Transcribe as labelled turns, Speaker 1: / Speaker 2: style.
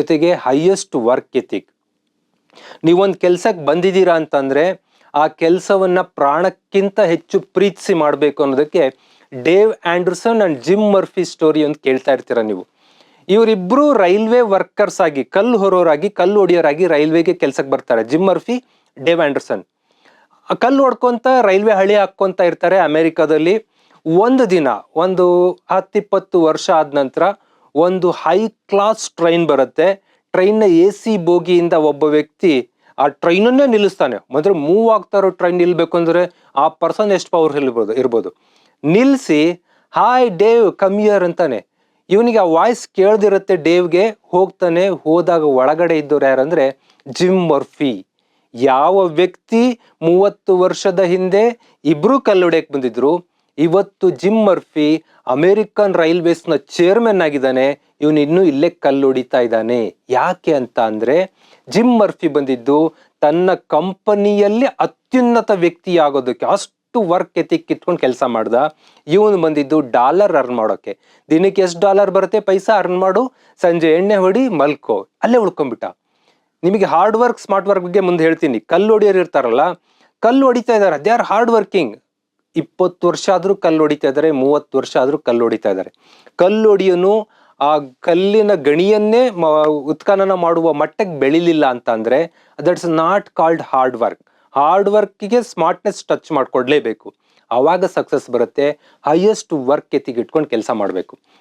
Speaker 1: ಜೊತೆಗೆ highest work ethic ನೀವೊಂದು ಕೆಲ್ಸಕ್ಕೆ ಬಂದಿದ್ದೀರಾ ಅಂತಂದ್ರೆ ಆ ಕೆಲಸವನ್ನ ಪ್ರಾಣಕ್ಕಿಂತ ಹೆಚ್ಚು ಪ್ರೀತಿಸಿ ಮಾಡಬೇಕು ಅನ್ನೋದಕ್ಕೆ Dave Anderson and Jim Murphy story ಅಂತ ಕೇಳ್ತಾ ಇರ್ತೀರ ನೀವು. ಇವರಿಬ್ರು ರೈಲ್ವೆ ವರ್ಕರ್ಸ್ ಆಗಿ, ಕಲ್ಲು ಹೊರೋರಾಗಿ, ಕಲ್ಲು ಹೊಡಿಯೋರಾಗಿ ರೈಲ್ವೆಗೆ ಕೆಲ್ಸಕ್ಕೆ ಬರ್ತಾರೆ. Jim Murphy, Dave Anderson. ಕಲ್ಲು ಹೊಡ್ಕೊಂತ ರೈಲ್ವೆ ಹಳಿ ಹಾಕ್ಕೊಂತ ಇರ್ತಾರೆ ಅಮೇರಿಕಾದಲ್ಲಿ. ಒಂದು ದಿನ, ಒಂದು ಹತ್ತಿಪ್ಪತ್ತು ವರ್ಷ ಆದ ನಂತರ ಒಂದು ಹೈ ಕ್ಲಾಸ್ ಟ್ರೈನ್ ಬರುತ್ತೆ. ಟ್ರೈನ್ನ ಎ ಸಿ ಬೋಗಿಯಿಂದ ಒಬ್ಬ ವ್ಯಕ್ತಿ ಆ ಟ್ರೈನನ್ನೇ ನಿಲ್ಲಿಸ್ತಾನೆ. ಅಂದರೆ ಮೂವ್ ಆಗ್ತಾ ಇರೋ ಟ್ರೈನ್ ನಿಲ್ಬೇಕು ಅಂದ್ರೆ ಆ ಪರ್ಸನ್ ಎಷ್ಟು ಪವರ್ ಇರ್ಬೋದು ಇರ್ಬೋದು. ನಿಲ್ಲಿಸಿ ಹಾಯ್ ಡೇವ್ ಕಮಿಯರ್ ಅಂತಾನೆ. ಇವನಿಗೆ ಆ ವಾಯ್ಸ್ ಕೇಳ್ದಿರುತ್ತೆ ಡೇವ್ಗೆ ಹೋಗ್ತಾನೆ, ಹೋದಾಗ ಒಳಗಡೆ ಇದ್ದವ್ರು ಯಾರಂದ್ರೆ ಜಿಮ್ ಮರ್ಫಿ ಯಾವ ವ್ಯಕ್ತಿ ಮೂವತ್ತು ವರ್ಷದ ಹಿಂದೆ ಇಬ್ರು ಕಲ್ಲೊಡೆಯಕ್ಕೆ ಬಂದಿದ್ರು ಇವತ್ತು ಜಿಮ್ ಮರ್ಫಿ ಅಮೆರಿಕನ್ ರೈಲ್ವೇಸ್ನ ಚೇರ್ಮನ್ ಆಗಿದ್ದಾನೆ. ಇವನು ಇನ್ನೂ ಇಲ್ಲೇ ಕಲ್ಲು ಹೊಡಿತಾ ಇದ್ದಾನೆ. ಯಾಕೆ ಅಂತ ಅಂದರೆ ಜಿಮ್ ಮರ್ಫಿ ಬಂದಿದ್ದು ತನ್ನ ಕಂಪನಿಯಲ್ಲಿ ಅತ್ಯುನ್ನತ ವ್ಯಕ್ತಿ ಆಗೋದಕ್ಕೆ ಅಷ್ಟು ವರ್ಕ್ ಎತಿಕ್ ಇಟ್ಕೊಂಡು ಕೆಲಸ ಮಾಡ್ದ. ಇವನು ಬಂದಿದ್ದು ಡಾಲರ್ ಅರ್ನ್ ಮಾಡೋಕೆ. ದಿನಕ್ಕೆ ಎಷ್ಟು ಡಾಲರ್ ಬರುತ್ತೆ? ಪೈಸಾ ಅರ್ನ್ ಮಾಡು. ಸಂಜೆ ಎಣ್ಣೆ ಹೊಡಿ, ಮಲ್ಕೋ. ಅಲ್ಲೇ ಉಳ್ಕೊಂಬಿಟ್ಟ ನಿಮಗೆ ಹಾರ್ಡ್ ವರ್ಕ್, ಸ್ಮಾರ್ಟ್ ವರ್ಕ್ ಬಗ್ಗೆ ಮುಂದೆ ಹೇಳ್ತೀನಿ. ಕಲ್ಲು ಹೊಡಿಯೋರು ಇರ್ತಾರಲ್ಲ, ಕಲ್ಲು ಹೊಡಿತಾ ಇದ್ದಾರೆ. They are hard working? ಇಪ್ಪತ್ತು ವರ್ಷ ಆದರೂ ಕಲ್ಲು ಹೊಡಿತಾ ಇದ್ದಾರೆ, ಮೂವತ್ತು ವರ್ಷ ಆದರೂ ಕಲ್ಲು ಹೊಡಿತಾ ಇದ್ದಾರೆ. ಕಲ್ಲು ಹೊಡಿಯೋನು ಆ ಕಲ್ಲಿನ ಗಣಿಯನ್ನೇ ಮ- ಉತ್ಖನನ ಮಾಡುವ ಮಟ್ಟಕ್ಕೆ ಬೆಳಿಲಿಲ್ಲ ಅಂತ ಅಂದರೆ that's not called hard work hard ವರ್ಕಿಗೆ smartness touch ಮಾಡಿಕೊಡ್ಲೇಬೇಕು. ಆವಾಗ ಸಕ್ಸಸ್ ಬರುತ್ತೆ ಹೈಯೆಸ್ಟ್ ವರ್ಕ್ ಎತ್ತಿಗೆ ಇಟ್ಕೊಂಡು ಕೆಲಸ ಮಾಡಬೇಕು.